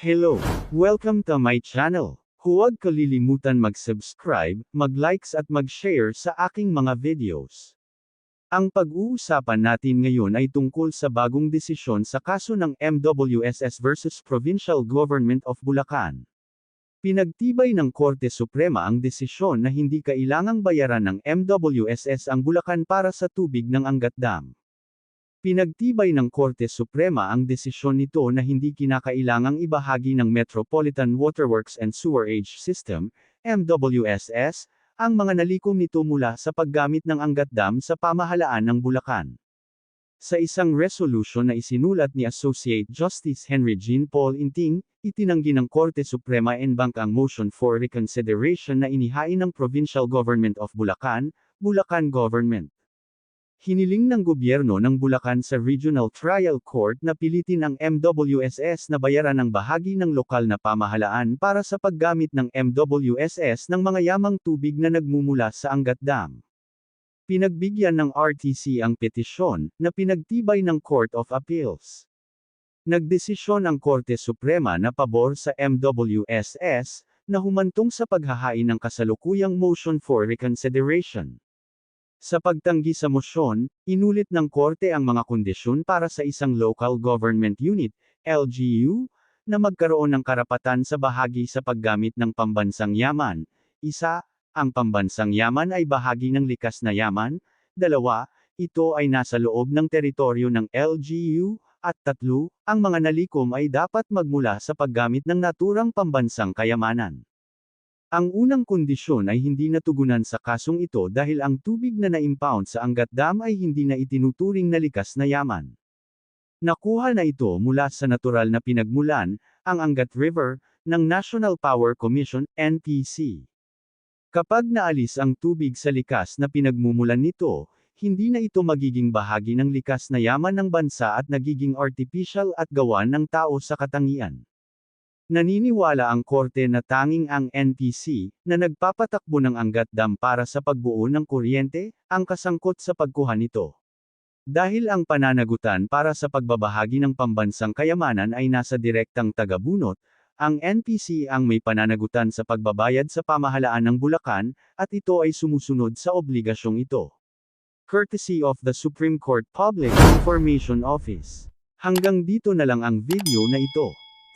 Hello! Welcome to my channel. Huwag kalilimutan mag-subscribe, mag-likes at mag-share sa aking mga videos. Ang pag-uusapan natin ngayon ay tungkol sa bagong desisyon sa kaso ng MWSS versus Provincial Government of Bulacan. Pinagtibay ng Korte Suprema ang desisyon na hindi kailangang bayaran ng MWSS ang Bulacan para sa tubig ng Angat Dam. Pinagtibay ng Korte Suprema ang desisyon nito na hindi kinakailangang ibahagi ng Metropolitan Waterworks and Sewerage System, MWSS, ang mga nalikom nito mula sa paggamit ng Angat Dam sa pamahalaan ng Bulacan. Sa isang resolution na isinulat ni Associate Justice Henry Jean Paul Inting, itinanggi ng Korte Suprema en bank ang motion for reconsideration na inihain ng Provincial Government of Bulacan, Bulacan Government. Hiniling ng gobyerno ng Bulacan sa Regional Trial Court na pilitin ang MWSS na bayaran ng bahagi ng lokal na pamahalaan para sa paggamit ng MWSS ng mga yamang tubig na nagmumula sa Angat Dam. Pinagbigyan ng RTC ang petisyon, na pinagtibay ng Court of Appeals. Nagdesisyon ang Korte Suprema na pabor sa MWSS, na humantong sa paghahain ng kasalukuyang motion for reconsideration. Sa pagtanggi sa mosyon, inulit ng korte ang mga kondisyon para sa isang local government unit, LGU, na magkaroon ng karapatan sa bahagi sa paggamit ng pambansang yaman. Isa, ang pambansang yaman ay bahagi ng likas na yaman. Dalawa, ito ay nasa loob ng teritoryo ng LGU. At tatlo, ang mga nalikom ay dapat magmula sa paggamit ng naturang pambansang kayamanan. Ang unang kondisyon ay hindi natugunan sa kasong ito dahil ang tubig na na-impound sa Angat Dam ay hindi na itinuturing na likas na yaman. Nakuha na ito mula sa natural na pinagmulan, ang Angat River, ng National Power Commission, NPC. Kapag naalis ang tubig sa likas na pinagmumulan nito, hindi na ito magiging bahagi ng likas na yaman ng bansa at nagiging artificial at gawa ng tao sa katangian. Naniniwala ang korte na tanging ang NPC, na nagpapatakbo ng Angat Dam para sa pagbuo ng kuryente, ang kasangkot sa pagkuha nito. Dahil ang pananagutan para sa pagbabahagi ng pambansang kayamanan ay nasa direktang tagabunot, ang NPC ang may pananagutan sa pagbabayad sa pamahalaan ng Bulacan, at ito ay sumusunod sa obligasyong ito. Courtesy of the Supreme Court Public Information Office. Hanggang dito na lang ang video na ito.